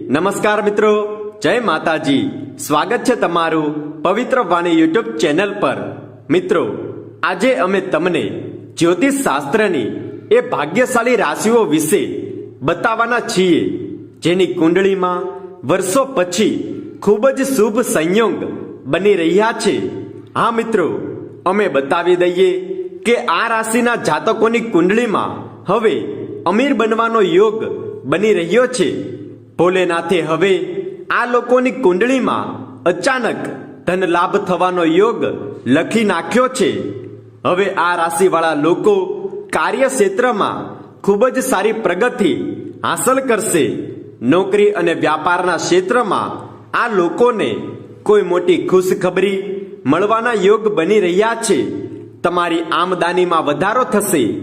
નમસ્કાર મિત્રો, જય માતાજી. સ્વાગત છે તમારું પવિત્ર વાણી યુટ્યુબ ચેનલ પર. મિત્રો, આજે અમે તમને જ્યોતિષ શાસ્ત્રની એ ભાગ્યશાળી રાશિઓ વિશે બતાવવાના છીએ. જેની કુંડળીમાં વર્ષો પછી ખૂબ જ શુભ સંયોગ બની રહ્યા છે. હા મિત્રો, અમે બતાવી દઈએ કે આ રાશિના જાતકોની કુંડળીમાં હવે અમીર બનવાનો યોગ બની રહ્યો છે. ભોલેનાથે હવે આ લોકોની કુંડળીમાં અચાનક ધન લાભ થવાનો યોગ લખી નાખ્યો છે. હવે આ રાશિવાળા લોકો કાર્યક્ષેત્રમાં ખૂબ જ સારી પ્રગતિ હાંસલ કરશે. નોકરી અને વ્યાપારના ક્ષેત્રમાં આ લોકોને કોઈ મોટી ખુશખબરી મળવાના યોગ બની રહ્યા છે. તમારી આમદાનીમાં વધારો થશે.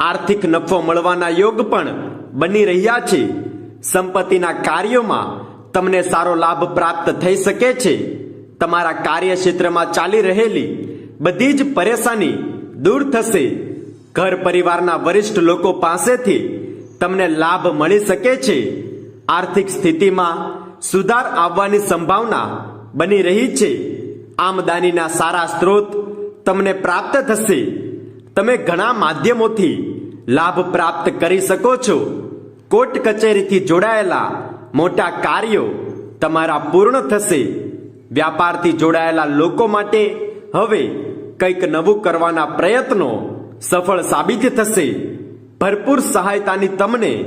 આર્થિક નફો મળવાના યોગ પણ બની રહ્યા છે. સંપત્તિના કાર્યોમાં તમને સારો લાભ પ્રાપ્ત થઈ શકે છે. તમારા કાર્યક્ષેત્રમાં ચાલી રહેલી બધી જ પરેશાની દૂર થશે. ઘર પરિવારના વરિષ્ઠ લોકો પાસેથી તમને લાભ મળી શકે છે. આર્થિક સ્થિતિમાં સુધાર આવવાની સંભાવના બની રહી છે. આમદાનીના સારા સ્ત્રોત તમને પ્રાપ્ત થશે. તમે ઘણા માધ્યમોથી લાભ પ્રાપ્ત કરી શકો છો. કોર્ટ કચેરીથી જોડાયેલા મોટા કાર્યો તમારા પૂર્ણ થશે. વ્યાપારથી જોડાયેલા લોકો માટે હવે કંઈક નવું કરવાના પ્રયત્નો સફળ સાબિત થશે. ભરપૂર સહાયતાની તમને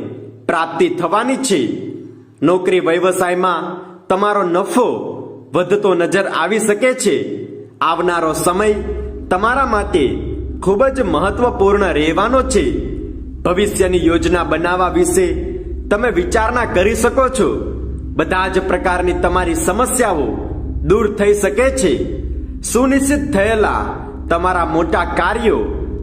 પ્રાપ્તિ થવાની છે. નોકરી વ્યવસાયમાં તમારો નફો વધતો નજર આવી શકે છે. આવનારો સમય તમારા માટે ખૂબ જ મહત્વપૂર્ણ રહેવાનો છે. ભવિષ્યની યોજના બનાવવા વિશે તમે વિચારણા કરી શકો છો? બધા જ પ્રકારની તમારી સમસ્યાઓ દૂર થઈ શકે છે. સુનિશ્ચિત થયેલા તમારા મોટા કાર્યો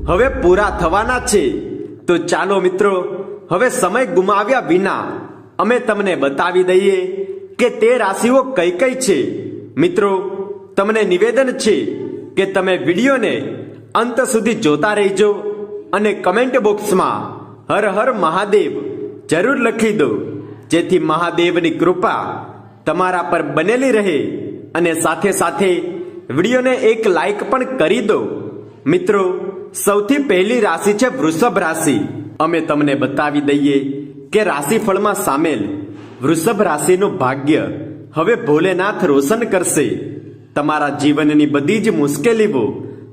હવે પૂરા થવાના છે. તો ચાલો મિત્રો, હવે સમય ગુમાવ્યા વિના અમે તમને બતાવી દઈએ કે તે રાશિઓ કઈ કઈ છે. મિત્રો, તમને નિવેદન છે કે તમે વિડીયોને અંત સુધી જોતા રહેજો. અને કમેન્ટ બોક્સમાં હર હર મહાદેવ જરૂર લખી દો. જેથી મહાદેવની કૃપા તમારા પર બનેલી રહે અને સાથે સાથે વિડીયોને એક લાઈક પણ કરી દો. મિત્રો, સૌથી પહેલી રાશિ છે વૃષભ રાશિ. અમે તમને બતાવી દઈએ કે રાશિફળમાં સામેલ વૃષભ રાશિનું ભાગ્ય હવે ભોલેનાથ રોશન કરશે. તમારા જીવનની બધી જ મુશ્કેલીઓ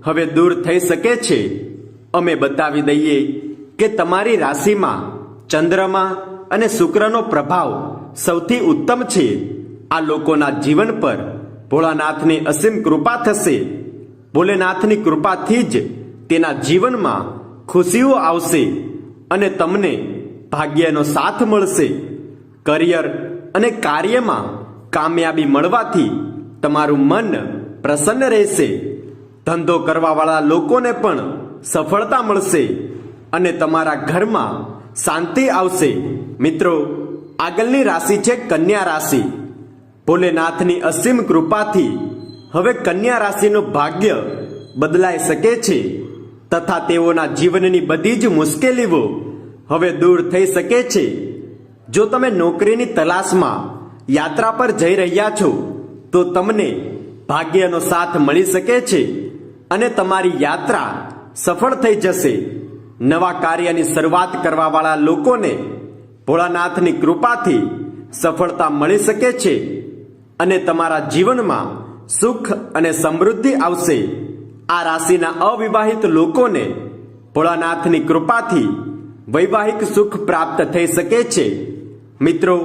હવે દૂર થઈ શકે છે. અમે બતાવી દઈએ કે તમારી રાશિમાં ચંદ્રમા અને શુક્રનો પ્રભાવ સૌથી ઉત્તમ છે. આ લોકોના જીવન પર ભોળાનાથની અસીમ કૃપા થશે. ભોલેનાથની કૃપાથી જ તેના જીવનમાં ખુશીઓ આવશે અને તમને ભાગ્યનો સાથ મળશે. કરિયર અને કાર્યમાં કામયાબી મળવાથી તમારું મન પ્રસન્ન રહેશે. ધંધો કરવાવાળા લોકોને પણ સફળતા મળશે અને તમારા ઘરમાં શાંતિ આવશે. મિત્રો, આગળની રાશિ છે કન્યા રાશિ. ભોલેનાથની અસીમ કૃપાથી હવે કન્યા રાશિનું ભાગ્ય બદલાઈ શકે છે તથા તેઓના જીવનની બધી જ મુશ્કેલીઓ હવે દૂર થઈ શકે છે. જો તમે નોકરીની તલાશમાં યાત્રા પર જઈ રહ્યા છો, તો તમને ભાગ્યનો સાથ મળી શકે છે અને તમારી યાત્રા સફળ થઈ જશે. નવા કાર્યની શરૂઆત કરવાવાળા લોકોને ભોળાનાથની કૃપાથી સફળતા મળી શકે છે અને તમારા જીવનમાં સુખ અને સમૃદ્ધિ આવશે. આ રાશિના અવિવાહિત લોકોને ભોળાનાથની કૃપાથી વૈવાહિક સુખ પ્રાપ્ત થઈ શકે છે. મિત્રો,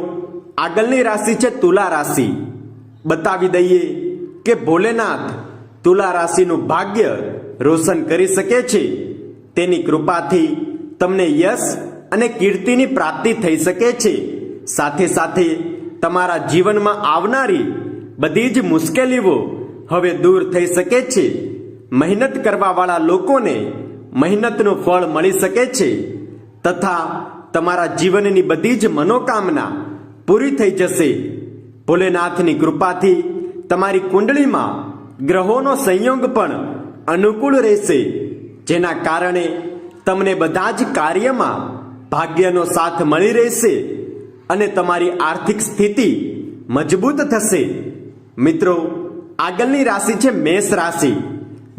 આગળની રાશિ છે તુલા રાશિ. બતાવી દઈએ કે ભોલેનાથ તુલા રાશિનું ભાગ્ય રોશન કરી શકે છે. તેની કૃપાથી તમને યશ અને કીર્તિની પ્રાપ્તિ થઈ શકે છે. સાથે સાથે તમારા જીવનમાં આવનારી બધી જ મુશ્કેલીઓ હવે દૂર થઈ શકે છે. મહેનત કરવાવાળા લોકોને મહેનતનું ફળ મળી શકે છે. તથા તમારા જીવનની બધી જ મનોકામના પૂરી થઈ જશે. ભોલેનાથની કૃપાથી તમારી કુંડળીમાં ગ્રહોનો સંયોગ પણ અનુકૂળ રહેશે, જેના કારણે તમને બધા જ કાર્યમાં ભાગ્યનો સાથ મળી રહેશે અને તમારી આર્થિક સ્થિતિ મજબૂત થશે. મિત્રો, આગળની રાશિ છે મેષ રાશિ.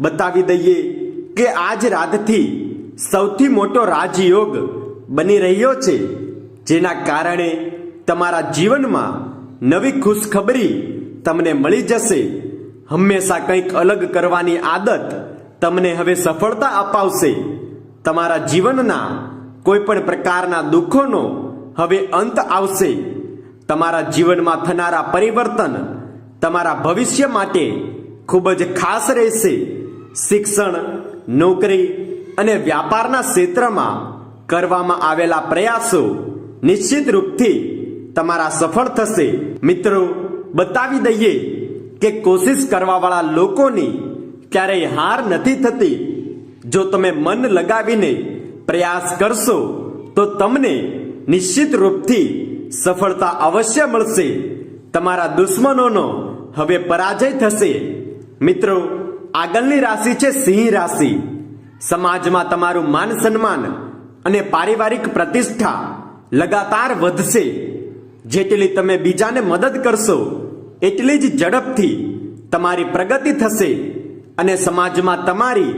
બતાવી દઈએ કે આજ રાતથી સૌથી મોટો રાજયોગ બની રહ્યો છે, જેના કારણે તમારા જીવનમાં નવી ખુશખબરી તમને મળી જશે. હંમેશા કંઈક અલગ કરવાની આદત તમને હવે સફળતા અપાવશે. તમારા જીવનના કોઈ પણ પ્રકારના દુઃખોનો હવે અંત આવશે. તમારા જીવનમાં થનારા પરિવર્તન તમારા ભવિષ્ય માટે ખૂબ જ ખાસ રહેશે. શિક્ષણ, નોકરી અને વ્યાપારના ક્ષેત્રમાં કરવામાં આવેલા પ્રયાસો નિશ્ચિત રૂપથી તમારા સફળ થશે. મિત્રો, બતાવી દઈએ કે કોશિશ કરવાવાળા લોકોની ક્યારેય હાર નથી થતી. જો તમે મન લગાવીને પ્રયાસ કરશો, તો તમને નિશ્ચિત રૂપથી સફળતા અવશ્ય મળશે. તમારા દુશ્મનોનો હવે પરાજય થશે. મિત્રો, આગળની રાશિ છે સિંહ રાશિ. સમાજમાં તમારું માન સન્માન અને પારિવારિક પ્રતિષ્ઠા લગાતાર વધશે. જેટલી તમે બીજાને મદદ કરશો એટલી જ ઝડપથી તમારી પ્રગતિ થશે અને સમાજમાં તમારી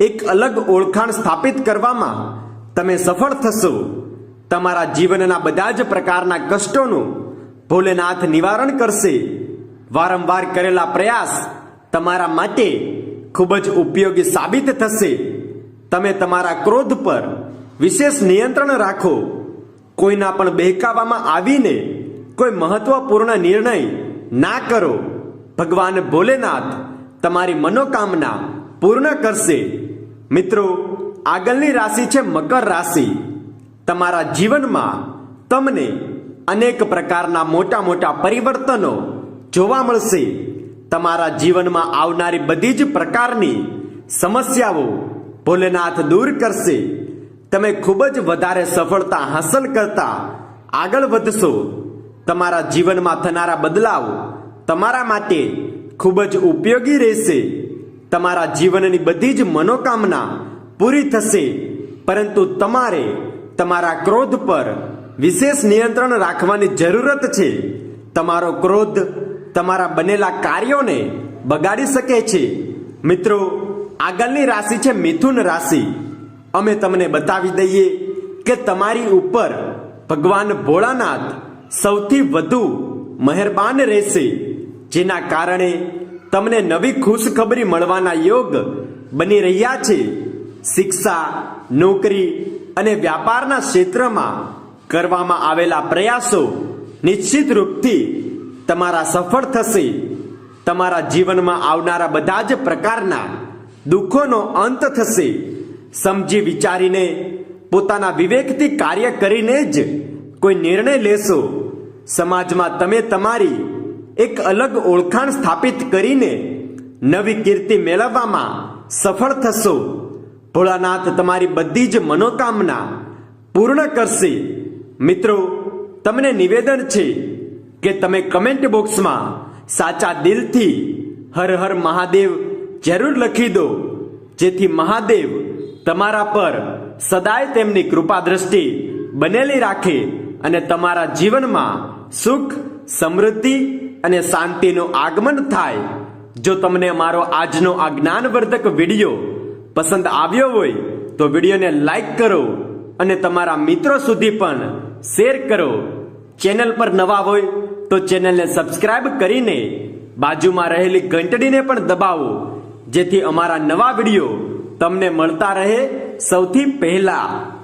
એક અલગ ઓળખાણ સ્થાપિત કરવામાં તમે સફળ થશો. તમારા જીવનના બધા જ પ્રકારના કષ્ટોનું ભોલેનાથ નિવારણ કરશે. વારંવાર કરેલા પ્રયાસ તમારા માટે ખૂબ જ ઉપયોગી સાબિત થશે. તમે તમારા ક્રોધ પર વિશેષ નિયંત્રણ રાખો. કોઈના પણ બહેકાવામાં આવીને કોઈ મહત્વપૂર્ણ નિર્ણય ના કરો. ભગવાન ભોલેનાથ તમારી મનોકામના પૂર્ણ કરશે. મિત્રો, આગળની રાશિ છે મકર રાશિ. તમારા જીવનમાં તમને અનેક પ્રકારના મોટા મોટા પરિવર્તનો જોવા મળશે. તમારા જીવનમાં આવનારી બધી જ પ્રકારની સમસ્યાઓ ભોલેનાથ દૂર કરશે. તમે ખૂબ જ વધારે સફળતા હાંસલ કરતા આગળ વધશો. તમારા જીવનમાં થનારા બદલાવ તમારા માટે ખૂબ જ ઉપયોગી રહેશે. તમારા જીવનની બધી જ મનોકામના પૂરી થશે. પરંતુ તમારે તમારા ક્રોધ પર વિશેષ નિયંત્રણ રાખવાની જરૂરત છે. તમારો ક્રોધ તમારા બનેલા કાર્યોને બગાડી શકે છે. મિત્રો, આગળની રાશિ છે મિથુન રાશિ. અમે તમને બતાવી દઈએ કે તમારી ઉપર ભગવાન ભોળાનાથ સૌથી વધુ મહેરબાન રહેશે, જેના કારણે તમને નવી ખુશખબરી મળવાના યોગ બની રહ્યા છે. શિક્ષા, નોકરી અને વ્યાપારના ક્ષેત્રમાં કરવામાં આવેલા પ્રયાસો નિશ્ચિત રૂપથી તમારા સફળ થશે. તમારા જીવનમાં આવનારા બધા જ પ્રકારના દુઃખોનો અંત થશે. સમજી વિચારીને પોતાના વિવેકથી કાર્ય કરીને જ કોઈ નિર્ણય લેશો. સમાજમાં તમે તમારી એક અલગ ઓળખાણ સ્થાપિત કરીને નવી કીર્તિ મેળવવામાં સફળ થશો. ભોળાનાથ તમારી બધી જ મનોકામના પૂર્ણ કરશે. મિત્રો, તમને નિવેદન છે કે તમે કમેન્ટ બોક્સમાં સાચા દિલથી હર હર મહાદેવ જરૂર લખી દો. જેથી મહાદેવ તમારા પર સદાય તેમની કૃપા દ્રષ્ટિ બનેલી રાખે અને તમારા જીવનમાં સુખ, સમૃદ્ધિ અને શાંતિનું આગમન થાય. જો તમને અમારો આજનો આ જ્ઞાનવર્ધક વીડિયો પસંદ આવ્યો હોય, તો વિડીયોને લાઈક કરો અને તમારા મિત્રો સુધી પણ શેર કરો. ચેનલ પર નવા હોય, તો ચેનલને સબસ્ક્રાઇબ કરીને બાજુમાં રહેલી ઘંટડીને પણ દબાવો, જેથી અમારા નવા વીડિયો તમને મળતા રહે સૌથી પહેલા.